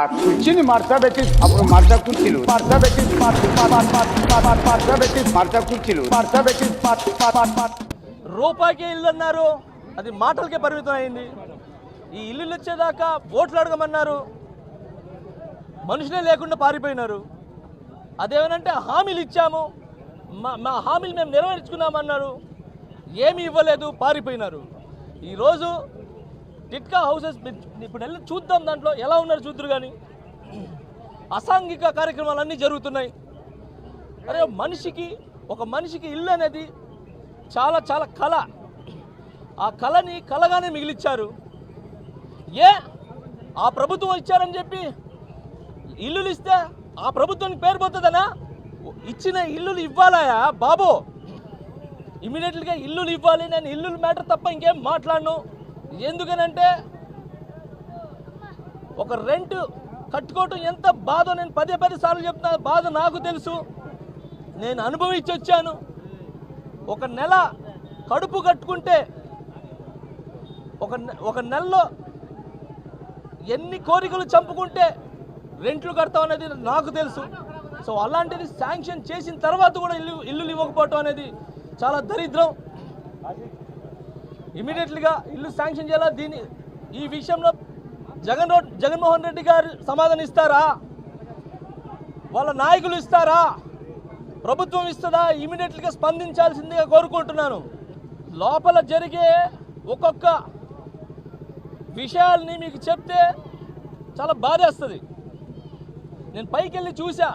ఆ కుర్చీని మడతబెట్టి అప్పుడు మడత కుర్చీలు. మడతబెట్టి మడతబెట్టి మడత కుర్చీలు. మడతబెట్టి రూపాయికే ఇల్లు అన్నారు. అది మాటలకే పరిమితం అయింది. ఈ ఇల్లులు వచ్చేదాకా ఓట్లు అడగమన్నారు. మనుషులే లేకుండా పారిపోయినారు. అదేమనంటే హామీలు ఇచ్చాము. మా మా హామీలు మేము నెరవేర్చుకున్నామన్నారు. ఏమీ ఇవ్వలేదు పారిపోయినారు. ఈరోజు టిట్కా హౌసెస్ ఇప్పుడు వెళ్ళి చూద్దాం దాంట్లో ఎలా ఉన్నారు చూద్దరు కానీ అసాంఘిక కార్యక్రమాలు అన్నీ జరుగుతున్నాయి. అరే మనిషికి ఒక మనిషికి ఇల్లు అనేది చాలా చాలా కళ. ఆ కళని కళగానే మిగిలిచ్చారు. ఏ? ఆ ప్రభుత్వం ఇచ్చారని చెప్పి ఇల్లులు ఇస్తే ఆ ప్రభుత్వానికి పేరు పోతుందనా? ఇచ్చిన ఇల్లులు ఇవ్వాలయా? బాబు ఇమీడియట్గా ఇల్లులు ఇవ్వాలి. నేను ఇల్లులు మ్యాటర్ తప్ప ఇంకేం మాట్లాడను. ఎందుకనంటే ఒక రెంట్ కట్టుకోవటం ఎంత బాధో నేను పదే పదే సార్లు చెప్తున్నా బాధ నాకు తెలుసు. నేను అనుభవించి వచ్చాను. ఒక నెల కడుపు కట్టుకుంటే ఒక నె- ఒక నెలలో ఎన్ని కోరికలు చంపుకుంటే రెంట్లు కడతాం అనేది నాకు తెలుసు. సో అలాంటిది శాంక్షన్ చేసిన తర్వాత కూడా ఇల్లు ఇల్లులు ఇవ్వకపోవటం అనేది చాలా దరిద్రం. ఇమీడియట్లీగా ఇల్లు శాంక్షన్ చేయాలా? దీని ఈ విషయంలో జగన్ జగన్మోహన్ రెడ్డి గారు సమాధానం ఇస్తారా? వాళ్ళ నాయకులు ఇస్తారా? ప్రభుత్వం ఇస్తుందా? ఇమీడియట్లీగా స్పందించాల్సిందిగా కోరుకుంటున్నాను. లోపల జరిగే ఒక్కొక్క విషయాల్ని మీకు చెప్తే చాలా బాధేస్తుంది నేను పైకి వెళ్ళి చూసా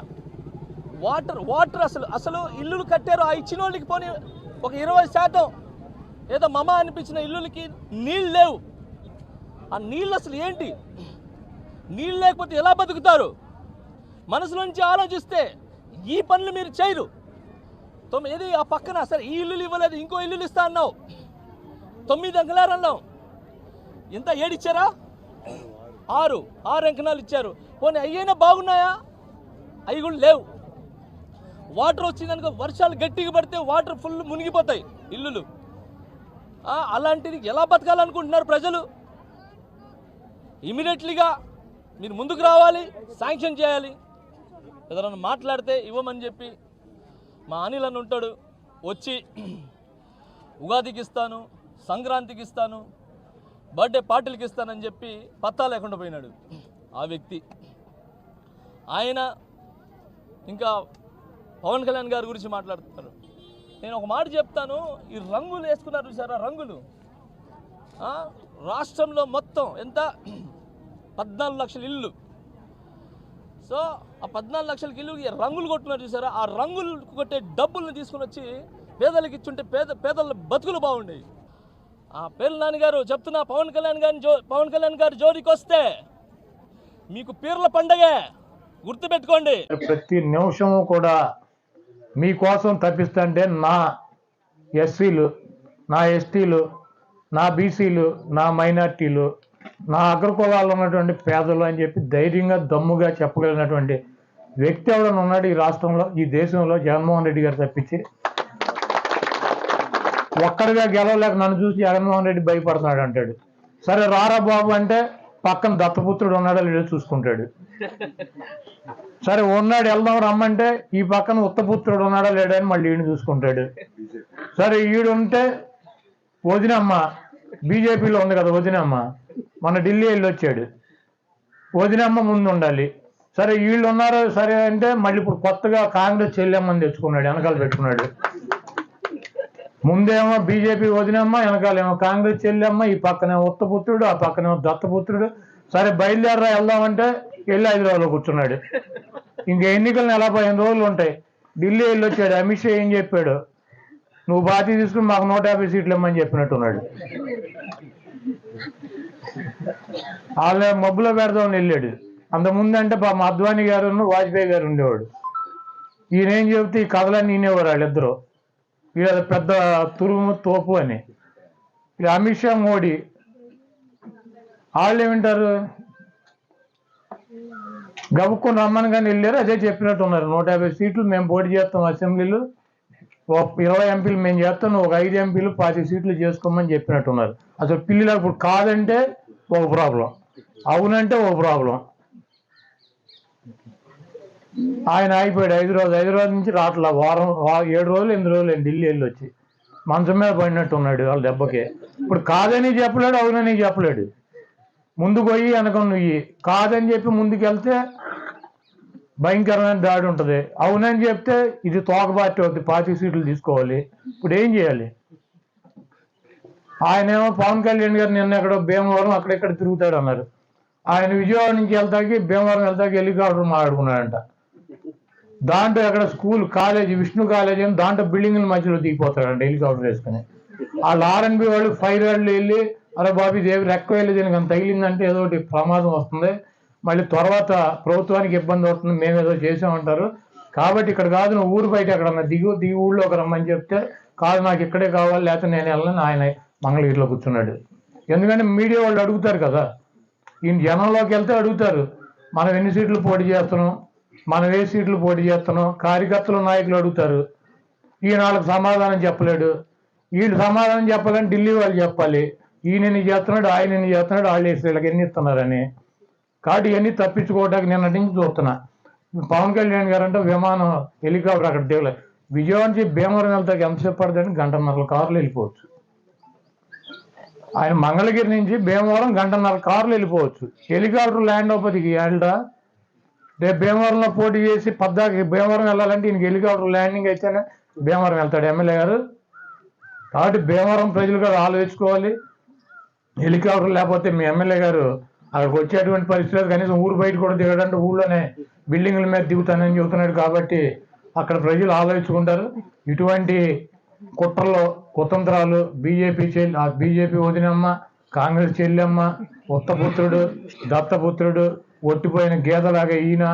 వాటర్ వాటర్ అసలు అసలు ఇల్లులు కట్టారు. ఆ ఇచ్చిన వాళ్ళకి పోనీ ఒక ఇరవై శాతం ఏదో మమ అనిపించిన ఇల్లులకి నీళ్ళు లేవు. ఆ నీళ్ళు అసలు ఏంటి? నీళ్ళు లేకపోతే ఎలా బతుకుతారు? మనసులోంచి ఆలోచిస్తే ఈ పనులు మీరు చేయరు. తొమ్మిది ఆ పక్కన? సరే ఈ ఇల్లులు ఇవ్వలేదు ఇంకో ఇల్లులు ఇస్తా అన్నావు. తొమ్మిది అంకలారు అన్నావు? ఎంత ఏడిచ్చారా? ఆరు. ఆరు అంకణాలు ఇచ్చారు. పోనీ అయ్యైనా బాగున్నాయా? అవి కూడా లేవు. వాటర్ వచ్చిందనుకో వర్షాలు గట్టిగా పడితే వాటర్ ఫుల్ మునిగిపోతాయి ఇల్లులు. అలాంటిది ఎలా బతకాలనుకుంటున్నారు ప్రజలు? ఇమీడియట్లీగా మీరు ముందుకు రావాలి శాంక్షన్ చేయాలి. ఏదైనా మాట్లాడితే ఇవ్వమని చెప్పి మా అనిల్ అని ఉంటాడు వచ్చి ఉగాదికి ఇస్తాను సంక్రాంతికి ఇస్తాను బర్త్డే పార్టీలకి ఇస్తానని చెప్పి పత్తా లేకుండా పోయినాడు ఆ వ్యక్తి. ఆయన ఇంకా పవన్ కళ్యాణ్ గారి గురించి మాట్లాడుతున్నారు. నేను ఒక మాట చెప్తాను. ఈ రంగులు వేసుకున్నారు చూసారా? రంగులు. రాష్ట్రంలో మొత్తం ఎంత? పద్నాలుగు లక్షల ఇల్లు. సో ఆ పద్నాలుగు లక్షలకి ఇల్లు రంగులు కొట్టున్నారు చూసారా? ఆ రంగులు కొట్టే డబ్బుల్ని తీసుకుని వచ్చి పేదలకు ఇచ్చుంటే పేద పేదల బతుకులు బాగుండేవి. ఆ పేర్ల నాన్నగారు చెప్తున్నా పవన్ కళ్యాణ్ గారిని జో పవన్ కళ్యాణ్ గారి జోలికి వస్తే మీకు పీర్ల పండగే గుర్తుపెట్టుకోండి. ప్రతి నిమిషము కూడా మీకోసం తప్పిస్తుంటే నా ఎస్సీలు నా ఎస్టీలు నా బీసీలు నా మైనార్టీలు నా అగ్రకులాల్లో ఉన్నటువంటి పేదలు అని చెప్పి ధైర్యంగా దమ్ముగా చెప్పగలిగినటువంటి వ్యక్తి ఎవరైనా ఉన్నాడు ఈ రాష్ట్రంలో ఈ దేశంలో జగన్మోహన్ రెడ్డి గారు తప్పించి? ఒక్కడిగా గెలవలేక నన్ను చూసి జగన్మోహన్ రెడ్డి భయపడుతున్నాడు అంటాడు. సరే రారా బాబు అంటే పక్కన దత్తపుత్రుడు ఉన్నాడో లేడో చూసుకుంటాడు. సరే ఉన్నాడు వెళ్దాం రమ్మంటే ఈ పక్కన ఉత్తపుత్రుడు ఉన్నాడా లేడా అని మళ్ళీ ఈయన చూసుకుంటాడు. సరే ఈడుంటే వదినమ్మ బీజేపీలో ఉంది కదా వదినమ్మ మన ఢిల్లీ వెళ్ళి వచ్చాడు వదినమ్మ ముందు ఉండాలి సరే వీళ్ళు ఉన్నారు సరే అంటే మళ్ళీ ఇప్పుడు కొత్తగా కాంగ్రెస్ చెల్లెమ్మని తెచ్చుకున్నాడు వెనకాల పెట్టుకున్నాడు. ముందేమో బీజేపీ వదినమ్మ వెనకాలేమో కాంగ్రెస్ చెల్లెమ్మ ఈ పక్కనే ఉత్తపుత్రుడు ఆ పక్కనేమో దత్తపుత్రుడు సరే బయలుదేరరా వెళ్దామంటే వెళ్ళి హైదరాబాద్లో కూర్చున్నాడు. ఇంక ఎన్నికలు నలభై పదిహేను రోజులు ఉంటాయి. ఢిల్లీ వెళ్ళి వచ్చాడు అమిత్ షా ఏం చెప్పాడు? నువ్వు బాధ్యత తీసుకుని మాకు నూట యాభై సీట్లు ఇమ్మని చెప్పినట్టున్నాడు వాళ్ళ మబ్బులో పెడదామని వెళ్ళాడు. అంతకుముందు అంటే మా అద్వానీ గారు వాజ్పేయి గారు ఉండేవాడు. ఈయన ఏం చెబితే ఈ కథలన్నీ వినేవారు వాళ్ళిద్దరు. వీళ్ళ పెద్ద తురుము తోపు అని. ఇక అమిత్ షా మోడీ వాళ్ళు ఏమింటారు? గబుక్కుని రమ్మని కానీ వెళ్ళారు అదే చెప్పినట్టు ఉన్నారు. నూట యాభై సీట్లు మేము పోటీ చేస్తాం అసెంబ్లీలో. ఒక ఇరవై ఎంపీలు మేము చేస్తాం ఒక ఐదు ఎంపీలు పాతి సీట్లు చేసుకోమని చెప్పినట్టున్నారు అసలు పిల్లలు ఇప్పుడు కాదంటే ఒక ప్రాబ్లం. అవునంటే ఓ ప్రాబ్లం. ఆయన అయిపోయాడు హైదరాబాద్ హైదరాబాద్ నుంచి రావట్లా. వారం ఏడు రోజులు ఎనిమిది రోజులు ఢిల్లీ వెళ్ళి వచ్చి. మంచం మీద పడినట్టు ఉన్నాడు వాళ్ళ దెబ్బకి. ఇప్పుడు కాదని చెప్పలేడు అవునని చెప్పలేడు. ముందు పోయి వెనక నువ్వు కాదని చెప్పి ముందుకు వెళ్తే భయంకరమైన దాడి ఉంటుంది. అవునని చెప్తే ఇది తోక పార్టీ అవుతుంది పార్టీ సీట్లు తీసుకోవాలి. ఇప్పుడు ఏం చేయాలి? ఆయన ఏమో పవన్ కళ్యాణ్ గారు నిన్న ఎక్కడో భీమవరం అక్కడెక్కడ తిరుగుతాడు అన్నారు. ఆయన విజయవాడ నుంచి వెళ్తాకి భీమవరం వెళ్తాకి హెలికాప్టర్ మాట్లాడుకున్నాడంట. దాంట్లో ఎక్కడ స్కూల్ కాలేజీ విష్ణు కాలేజీ అని దాంట్లో బిల్డింగ్ల మధ్యలో దిగిపోతాడంట హెలికాప్టర్ వేసుకుని. వాళ్ళు ఆర్ఎన్బి వాళ్ళు ఫైర్ వాళ్ళు వెళ్ళి అరే బాబు దేవి రెక్క వెళ్ళి దీనికి అంత తగిలిందంటే ఏదో ఒకటి ప్రమాదం వస్తుంది. మళ్ళీ తర్వాత ప్రభుత్వానికి ఇబ్బంది అవుతుంది మేము ఏదో చేసామంటారు కాబట్టి ఇక్కడ కాదు నువ్వు ఊరు బయట ఎక్కడన్నా దిగు దిగు ఊళ్ళోకి రమ్మని చెప్తే కాదు నాకు ఇక్కడే కావాలి లేకపోతే నేను వెళ్ళను ఆయన మంగళగిరిలో కూర్చున్నాడు. ఎందుకంటే మీడియా వాళ్ళు అడుగుతారు కదా. ఈయన జనంలోకి వెళ్తే అడుగుతారు. మనం ఎన్ని సీట్లు పోటీ చేస్తున్నాం? మనం ఏ సీట్లు పోటీ చేస్తున్నాం. కార్యకర్తలు నాయకులు అడుగుతారు. ఈయన వాళ్ళకి సమాధానం చెప్పలేడు. వీళ్ళు సమాధానం చెప్పాలని ఢిల్లీ వాళ్ళు చెప్పాలి. ఈయన ఎన్ని చేస్తున్నాడు ఆయన ఎన్ని చేస్తున్నాడు వాళ్ళు వేసి వీళ్ళకి ఎన్ని ఇస్తున్నారని కాబట్టి ఇవన్నీ తప్పించుకోవడానికి నిన్నటి నుంచి చూస్తున్నా. పవన్ కళ్యాణ్ గారు అంటే విమానం హెలికాప్టర్ అక్కడ దిగలే. విజయవాడ నుంచి భీమవరం వెళ్తాకి ఎంతసేపు పడుతుంది గంటన్నర కారులు వెళ్ళిపోవచ్చు. ఆయన మంగళగిరి నుంచి భీమవరం గంటన్నర కారులు వెళ్ళిపోవచ్చు. హెలికాప్టర్ ల్యాండ్ అవ్వదికి వెళ్ళడా రేపు భీమవరంలో పోటీ చేసి పద్దాకి భీమవరం వెళ్ళాలంటే ఈయనకి హెలికాప్టర్ ల్యాండింగ్ అయితేనే భీమవరం వెళ్తాడు ఎమ్మెల్యే గారు. కాబట్టి భీమవరం ప్రజలు కూడా ఆలోచించుకోవాలి హెలికాప్టర్ లేకపోతే మీ ఎమ్మెల్యే గారు అక్కడికి వచ్చేటువంటి పరిస్థితి లేదు. కనీసం ఊరు బయట కూడా దిగడంటే ఊళ్ళోనే బిల్డింగ్ల మీద దిగుతానని చెబుతున్నాడు కాబట్టి అక్కడ ప్రజలు ఆలోచించుకుంటారు. ఇటువంటి కుట్రలో కుతంత్రాలు బీజేపీ చెల్లి ఆ బీజేపీ వదినమ్మ కాంగ్రెస్ చెల్లెమ్మ ఉత్తపుత్రుడు దత్తపుత్రుడు ఒట్టిపోయిన గీతలాగా ఈయన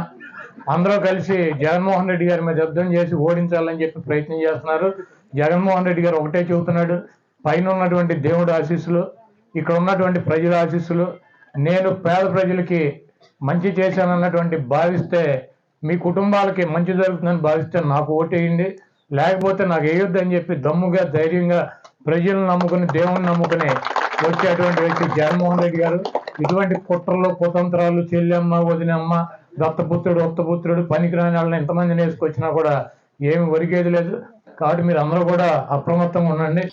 అందరూ కలిసి జగన్మోహన్ రెడ్డి గారి మీద యుద్ధం చేసి ఓడించాలని చెప్పి ప్రయత్నం చేస్తున్నారు. జగన్మోహన్ రెడ్డి గారు ఒకటే చెబుతున్నాడు పైన ఉన్నటువంటి దేవుడు ఆశీస్సులు ఇక్కడ ఉన్నటువంటి ప్రజల ఆశీస్సులు నేను పేద ప్రజలకి మంచి చేశానన్నటువంటి భావిస్తే మీ కుటుంబాలకి మంచి జరుగుతుందని భావిస్తే నాకు ఓటేయండి. లేకపోతే నాకు వేయొద్దని చెప్పి దమ్ముగా ధైర్యంగా ప్రజలను నమ్ముకుని దేవుని నమ్ముకుని వచ్చేటువంటి వ్యక్తి జగన్మోహన్ రెడ్డి గారు ఇటువంటి కుట్రలు కుతంత్రాలు చెల్లెమ్మ వదినమ్మ దత్తపుత్రుడు ఒత్తపుత్రుడు పనికిరాని వాళ్ళని ఎంతమందిని వేసుకొచ్చినా కూడా ఏమి ఒరిగేది లేదు. కాబట్టి మీరు అందరూ కూడా అప్రమత్తంగా ఉండండి.